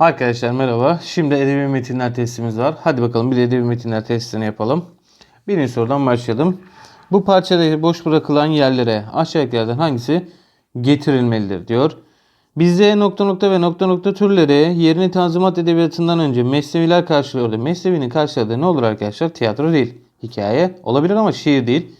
Arkadaşlar merhaba. Şimdi edebi metinler testimiz var. Hadi bakalım bir de edebi metinler testini yapalım. Birinci sorudan başlayalım. Bu parçada boş bırakılan yerlere aşağıdakilerden hangisi getirilmelidir diyor. Bizde nokta nokta ve nokta nokta türleri yerini tanzimat edebiyatından önce mesneviler karşılıyordu. Mesnevinin karşıladığı ne olur arkadaşlar? Tiyatro değil. Hikaye olabilir ama şiir değil.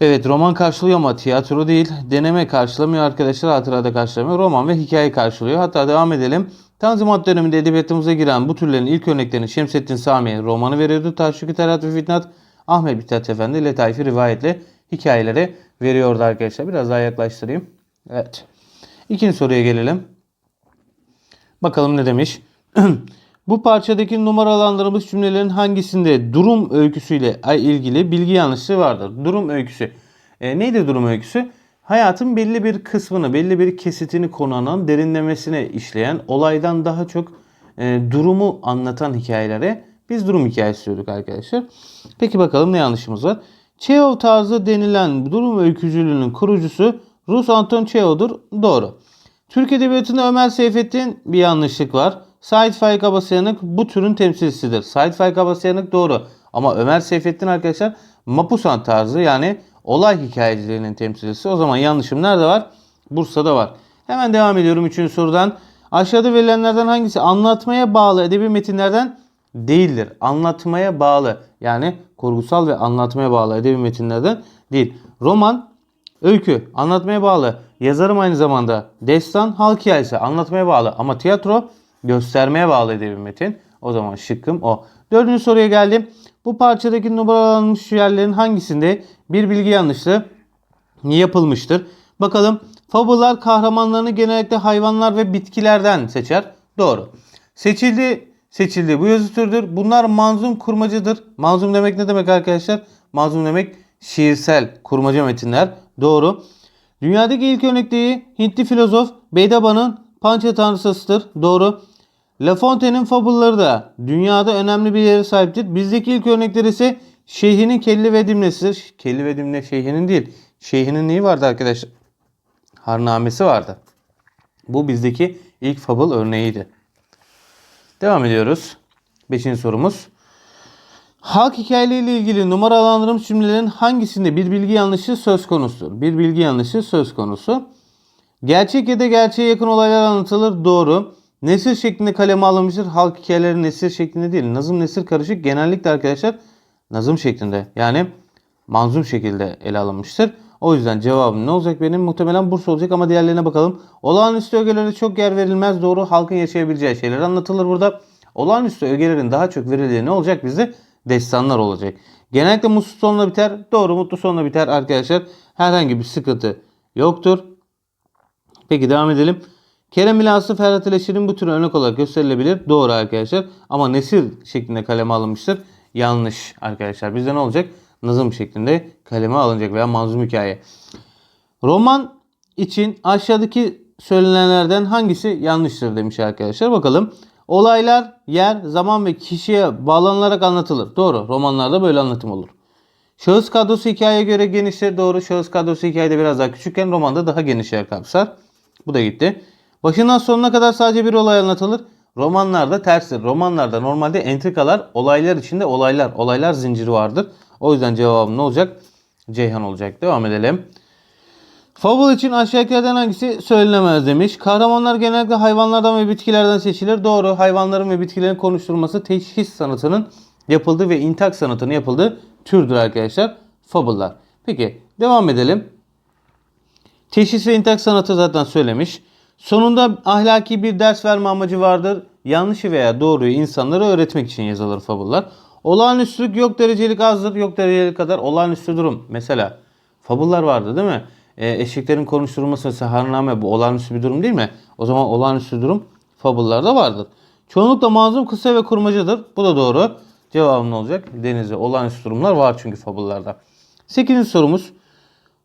Evet roman karşılıyor ama tiyatro değil. Deneme karşılamıyor arkadaşlar. Hatırada karşılamıyor. Roman ve hikaye karşılıyor. Hatta devam edelim. Tanzimat döneminde edebiyatımıza giren bu türlerin ilk örneklerini Şemsettin Sami romanı veriyordu. Taşşuki Terat ve Fitnat Ahmet Mithat Efendi Letaifi rivayetle hikayeleri veriyordu arkadaşlar. Biraz daha yaklaştırayım. Evet. İkinci soruya gelelim. Bakalım ne demiş. Bu parçadaki numaralandırılmış cümlelerin hangisinde durum öyküsüyle ilgili bilgi yanlışlığı vardır? Durum öyküsü. E, neydi durum öyküsü? Hayatın belli bir kısmını, belli bir kesitini konulan, derinlemesine işleyen, olaydan daha çok e, durumu anlatan hikayelere biz durum hikayesi diyorduk arkadaşlar. Peki bakalım ne yanlışımız var? Çehov tarzı denilen durum öykücülüğünün kurucusu Rus Anton Çehov'dur. Doğru. Türk Edebiyatı'nda Ömer Seyfettin bir yanlışlık var. Sait Faik Abasıyanık bu türün temsilcisidir. Sait Faik Abasıyanık doğru. Ama Ömer Seyfettin arkadaşlar Mapusan tarzı yani olay hikayeciliğinin temsilcisi. O zaman yanlışım nerede var? Bursa'da var. Hemen devam ediyorum 3. sorudan. Aşağıda verilenlerden hangisi anlatmaya bağlı edebi metinlerden değildir? Anlatmaya bağlı yani kurgusal ve anlatmaya bağlı edebi metinlerden değil. Roman, öykü, anlatmaya bağlı. Yazarım aynı zamanda. Destan, halk hikayesi anlatmaya bağlı. Ama tiyatro göstermeye bağlı edebi metin. O zaman şıkkım o. Dördüncü soruya geldim. Bu parçadaki numaralanmış yerlerin hangisinde bir bilgi yanlışlığı yapılmıştır? Bakalım. Fabullar kahramanlarını genellikle hayvanlar ve bitkilerden seçer. Doğru. Seçildi, seçildi. Bu yazı türüdür. Bunlar manzum kurmacıdır. Manzum demek ne demek arkadaşlar? Manzum demek şiirsel kurmaca metinler. Doğru. Dünyadaki ilk örnekliği Hintli filozof Beydaba'nın Pança tanrısıdır. Doğru. La Fontaine'in fabulları da dünyada önemli bir yere sahiptir. Bizdeki ilk örnekler ise Şeyhinin Kelli ve Dimnesidir. Kelli ve Dimne Şeyhinin değil. Şeyhinin neyi vardı arkadaşlar? Harnamesi vardı. Bu bizdeki ilk fabul örneğiydi. Devam ediyoruz. Beşinci sorumuz. Halk hikayeleriyle ilgili numaralandırılmış cümlelerin hangisinde bir bilgi yanlışı söz konusudur? Bir bilgi yanlışı söz konusu. Gerçek ya da gerçeğe yakın olaylar anlatılır. Doğru. Nesir şeklinde kaleme alınmıştır. Halk hikayeleri nesir şeklinde değil. Nazım nesir karışık. Genellikle arkadaşlar nazım şeklinde yani manzum şekilde ele alınmıştır. O yüzden cevabım ne olacak benim? Muhtemelen Bursa olacak ama diğerlerine bakalım. Olağanüstü ögelere çok yer verilmez. Doğru. Halkın yaşayabileceği şeyler anlatılır burada. Olağanüstü ögelerin daha çok verildiği ne olacak bizde? Destanlar olacak. Genellikle mutsuz sonla biter. Doğru mutlu sonla biter arkadaşlar. Herhangi bir sıkıntı yoktur. Peki devam edelim. Kerem ile Ferhat ile Şirin bu tür örnek olarak gösterilebilir. Doğru arkadaşlar. Ama nesir şeklinde kaleme alınmıştır. Yanlış arkadaşlar. Bizde ne olacak? Nazım şeklinde kaleme alınacak veya manzum hikaye. Roman için aşağıdaki söylenenlerden hangisi yanlıştır demiş arkadaşlar. Bakalım. Olaylar yer, zaman ve kişiye bağlanılarak anlatılır. Doğru. Romanlarda böyle anlatım olur. Şahıs kadrosu hikayeye göre geniştir. Doğru. Şahıs kadrosu hikayede biraz daha küçükken romanda daha geniş yer kapsar. Bu da gitti. Başından sonuna kadar sadece bir olay anlatılır. Romanlarda terstir. Romanlarda normalde entrikalar, olaylar içinde olaylar, olaylar zinciri vardır. O yüzden cevabım ne olacak? Ceyhan olacak. Devam edelim. Fable için aşağıdakilerden hangisi söylenemez demiş. Kahramanlar genellikle hayvanlardan ve bitkilerden seçilir. Doğru. Hayvanların ve bitkilerin konuşturulması teşhis sanatının yapıldığı ve intak sanatının yapıldığı türdür arkadaşlar. Fable'lar. Peki devam edelim. Teşhis ve intak sanatı zaten söylemiş. Sonunda ahlaki bir ders verme amacı vardır. Yanlışı veya doğruyu insanlara öğretmek için yazılır fabullar. Olağanüstülük yok derecelik azdır. Yok derecelik kadar olağanüstü durum. Mesela fabullar vardı değil mi? E, eşeklerin konuşturulması mesela harname bu olağanüstü bir durum değil mi? O zaman olağanüstü durum fabullarda vardır. Çoğunlukla mazlum kısa ve kurmacadır. Bu da doğru. Cevabım ne olacak? Denizde olağanüstü durumlar var çünkü fabullarda. 8. sorumuz.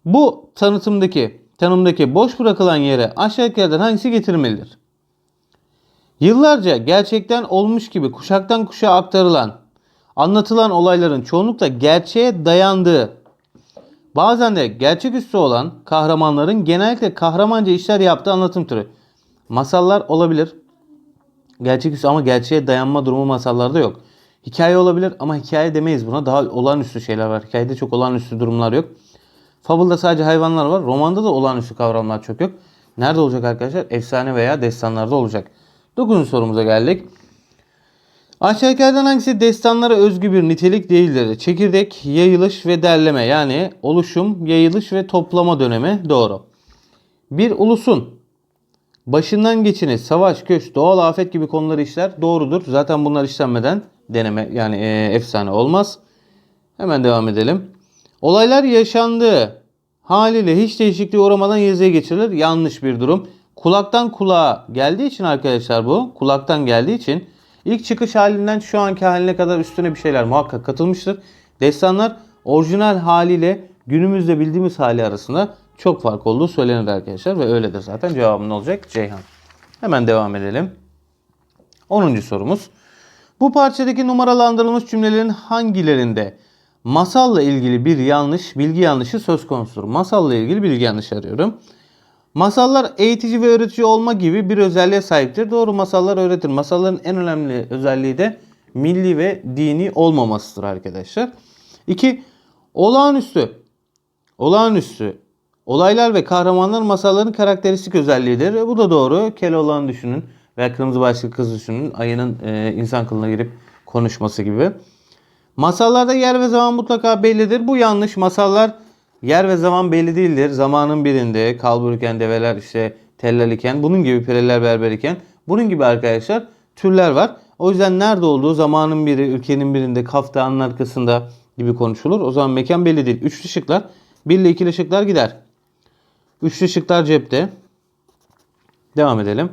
Bu tanıtımdaki tanımdaki boş bırakılan yere aşağıdakilerden hangisi getirilmelidir? Yıllarca gerçekten olmuş gibi kuşaktan kuşağa aktarılan, anlatılan olayların çoğunlukla gerçeğe dayandığı, bazen de gerçeküstü olan kahramanların genellikle kahramanca işler yaptığı anlatım türü. Masallar olabilir, Gerçeküstü ama gerçeğe dayanma durumu masallarda yok. Hikaye olabilir ama hikaye demeyiz buna. Daha olağanüstü şeyler var. Hikayede çok olağanüstü durumlar yok. Fable'da sadece hayvanlar var. Romanda da olağanüstü kavramlar çok yok. Nerede olacak arkadaşlar? Efsane veya destanlarda olacak. Dokuzuncu sorumuza geldik. Aşağıdakilerden hangisi destanlara özgü bir nitelik değildir? Çekirdek, yayılış ve derleme yani oluşum, yayılış ve toplama dönemi doğru. Bir ulusun başından geçeni, savaş, göç, doğal afet gibi konuları işler doğrudur. Zaten bunlar işlenmeden deneme yani e, efsane olmaz. Hemen devam edelim. Olaylar yaşandığı haliyle hiç değişikliğe uğramadan yazıya geçirilir. Yanlış bir durum. Kulaktan kulağa geldiği için arkadaşlar bu. Kulaktan geldiği için ilk çıkış halinden şu anki haline kadar üstüne bir şeyler muhakkak katılmıştır. Destanlar orijinal haliyle günümüzde bildiğimiz hali arasında çok fark olduğu söylenir arkadaşlar. Ve öyledir zaten. Cevabım ne olacak? Ceyhan. Hemen devam edelim. 10. sorumuz. Bu parçadaki numaralandırılmış cümlelerin hangilerinde masalla ilgili bir yanlış, bilgi yanlışı söz konusudur? Masalla ilgili bilgi yanlışı arıyorum. Masallar eğitici ve öğretici olma gibi bir özelliğe sahiptir. Doğru masallar öğretir. Masalların en önemli özelliği de milli ve dini olmamasıdır arkadaşlar. 2. Olağanüstü. Olağanüstü. Olaylar ve kahramanlar masalların karakteristik özelliğidir. E, Bu da doğru. Keloğlan'ı düşünün veya Kırmızı Başlı Kız düşünün. Ayının e, insan kılına girip konuşması gibi. Masallarda yer ve zaman mutlaka bellidir. Bu yanlış. Masallar yer ve zaman belli değildir. Zamanın birinde kalburken develer işte tellal iken bunun gibi pireler berber iken bunun gibi arkadaşlar türler var. O yüzden nerede olduğu zamanın biri ülkenin birinde kaftanın arkasında gibi konuşulur. O zaman mekan belli değil. Üçlü şıklar. Bir ile ikili şıklar gider. Üçlü şıklar cepte. Devam edelim.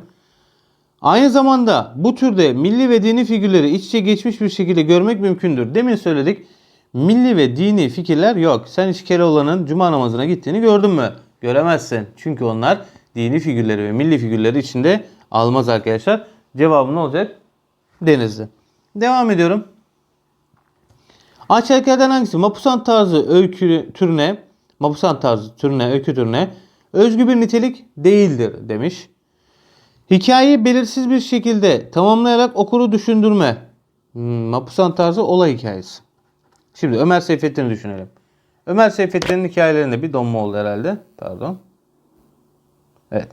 Aynı zamanda bu türde milli ve dini figürleri iç içe geçmiş bir şekilde görmek mümkündür. Demin söyledik. Milli ve dini fikirler yok. Sen hiç Keloğlan'ın cuma namazına gittiğini gördün mü? Göremezsin. Çünkü onlar dini figürleri ve milli figürleri içinde almaz arkadaşlar. Cevabım ne olacak? Denizli. Devam ediyorum. Aşağıdakilerden hangisi Mapusan tarzı öykü türüne, Mapusan tarzı türüne, öykü türüne özgü bir nitelik değildir demiş. Hikayeyi belirsiz bir şekilde tamamlayarak okuru düşündürme. Hmm, Mapusan tarzı olay hikayesi. Şimdi Ömer Seyfettin'i düşünelim. Ömer Seyfettin'in hikayelerinde bir donma oldu herhalde. Pardon. Evet.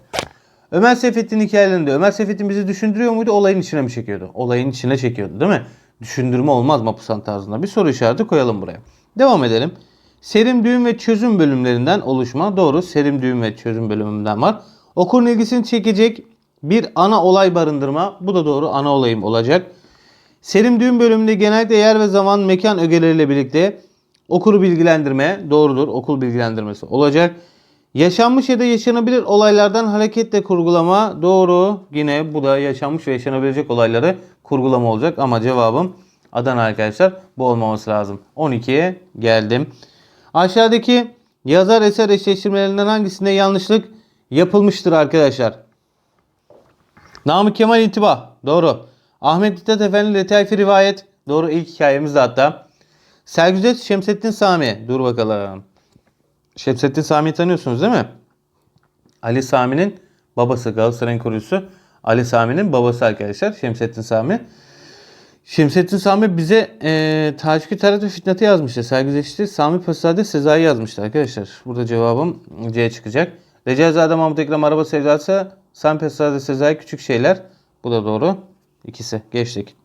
Ömer Seyfettin hikayelerinde Ömer Seyfettin bizi düşündürüyor muydu? Olayın içine mi çekiyordu? Olayın içine çekiyordu değil mi? Düşündürme olmaz Mapusan tarzında. Bir soru işareti koyalım buraya. Devam edelim. Serim düğüm ve çözüm bölümlerinden oluşma. Doğru. Serim düğüm ve çözüm bölümünden var. Okurun ilgisini çekecek bir ana olay barındırma. Bu da doğru. Ana olayım olacak. Serim düğüm bölümünde genellikle yer ve zaman mekan ögeleriyle birlikte okuru bilgilendirme doğrudur. Okul bilgilendirmesi olacak. Yaşanmış ya da yaşanabilir olaylardan hareketle kurgulama doğru. Yine bu da yaşanmış ve yaşanabilecek olayları kurgulama olacak ama cevabım Adana arkadaşlar. Bu olmaması lazım. 12'ye geldim. Aşağıdaki yazar eser eşleştirmelerinden hangisinde yanlışlık yapılmıştır arkadaşlar? Namık Kemal İntibah. Doğru. Ahmet Mithat Efendi Letaifi Rivayet. Doğru ilk hikayemiz de hatta. Sergüzet Şemsettin Sami. Dur bakalım. Şemsettin Sami'yi tanıyorsunuz değil mi? Ali Sami'nin babası Galatasaray'ın kurucusu. Ali Sami'nin babası arkadaşlar Şemsettin Sami. Şemsettin Sami bize e, Taşkü Tarat ve Fitnat'ı yazmıştı. Sergüzeşti. Sami Pasade Sezai yazmıştı arkadaşlar. Burada cevabım C çıkacak. Recaizade Mahmut Ekrem Araba Sevdası. Sami Pasade Sezai Küçük Şeyler. Bu da doğru. İkisi. Geçtik.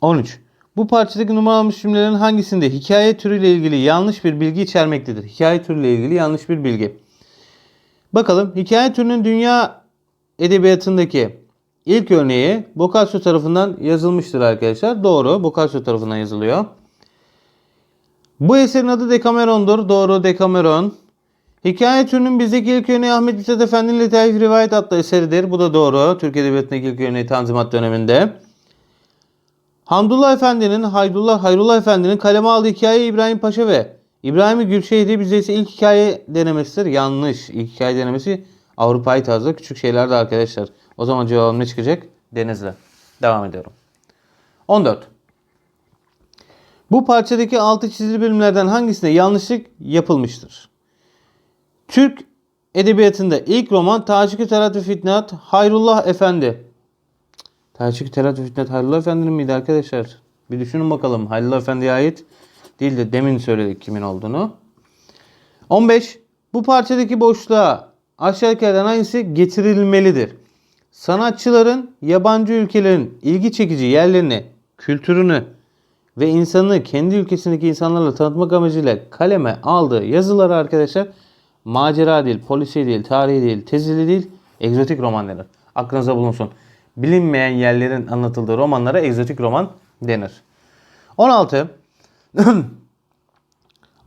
13. Bu parçadaki numaralanmış cümlelerin hangisinde hikaye türüyle ilgili yanlış bir bilgi içermektedir? Hikaye türüyle ilgili yanlış bir bilgi. Bakalım hikaye türünün dünya edebiyatındaki ilk örneği Boccaccio tarafından yazılmıştır arkadaşlar. Doğru. Boccaccio tarafından yazılıyor. Bu eserin adı Decameron'dur. Doğru Decameron. Hikaye türünün bizdeki ilk örneği Ahmet Mithat Efendi'nin Letaif Rivayet adlı eseridir. Bu da doğru. Türk Edebiyatı'ndaki ilk örneği Tanzimat döneminde. Hamdullah Efendi'nin, Haydullah, Hayrullah Efendi'nin kaleme aldığı hikaye İbrahim Paşa ve İbrahim Gülşehir'i bizde ise ilk hikaye denemesidir. Yanlış. İlk hikaye denemesi Avrupa'yı tarzda küçük şeylerdi arkadaşlar. O zaman cevabım ne çıkacak? Denizli. Devam ediyorum. 14. Bu parçadaki altı çizili bölümlerden hangisinde yanlışlık yapılmıştır? Türk edebiyatında ilk roman Taşik-i Terat ve Fitnat Hayrullah Efendi. Taşik-i Terat ve Fitnat Hayrullah Efendi'nin miydi arkadaşlar? Bir düşünün bakalım. Hayrullah Efendi'ye ait değil de demin söyledik kimin olduğunu. 15. Bu parçadaki boşluğa aşağıdakilerden hangisi getirilmelidir? Sanatçıların yabancı ülkelerin ilgi çekici yerlerini, kültürünü ve insanı kendi ülkesindeki insanlarla tanıtmak amacıyla kaleme aldığı yazıları arkadaşlar macera değil, polisiye değil, tarihi değil, tezili değil, egzotik roman denir. Aklınıza bulunsun. Bilinmeyen yerlerin anlatıldığı romanlara egzotik roman denir. 16.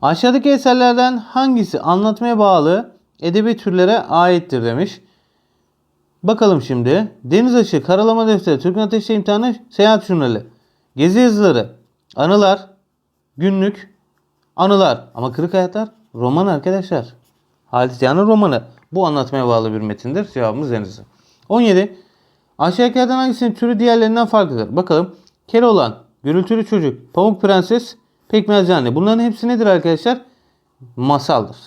Aşağıdaki eserlerden hangisi anlatmaya bağlı edebi türlere aittir demiş. Bakalım şimdi. Deniz Aşı, Karalama Defteri, Türk'ün Ateşte İmtihanı, Seyahat Jurnali, Gezi Yazıları, Anılar, Günlük, Anılar. Ama Kırık Hayatlar roman arkadaşlar. Ziyan'ın romanı. Bu anlatmaya bağlı bir metindir. Cevabımız Denizli. 17. Aşağıdakilerden hangisinin türü diğerlerinden farklıdır? Bakalım. Keloğlan, Gürültülü Çocuk, Pamuk Prenses, Pekmezci Anne. Bunların hepsi nedir arkadaşlar? Masaldır.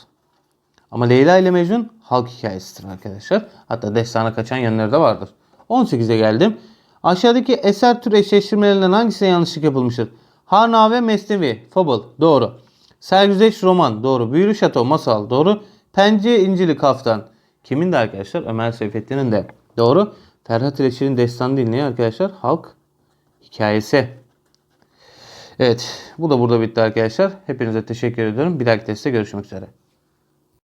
Ama Leyla ile Mecnun halk hikayesidir arkadaşlar. Hatta destana kaçan yanları da vardır. 18'e geldim. Aşağıdaki eser tür eşleştirmelerinden hangisine yanlışlık yapılmıştır? Harnave Mesnevi, Fable, doğru. Sergüzeş Roman, doğru. Büyülü Şato, Masal, doğru. Pence İncili Kaftan. Kimin de arkadaşlar? Ömer Seyfettin'in de. Doğru. Ferhat İleçer'in destanı dinleyen arkadaşlar halk hikayesi. Evet bu da burada bitti arkadaşlar. Hepinize teşekkür ediyorum. Bir dahaki testte görüşmek üzere.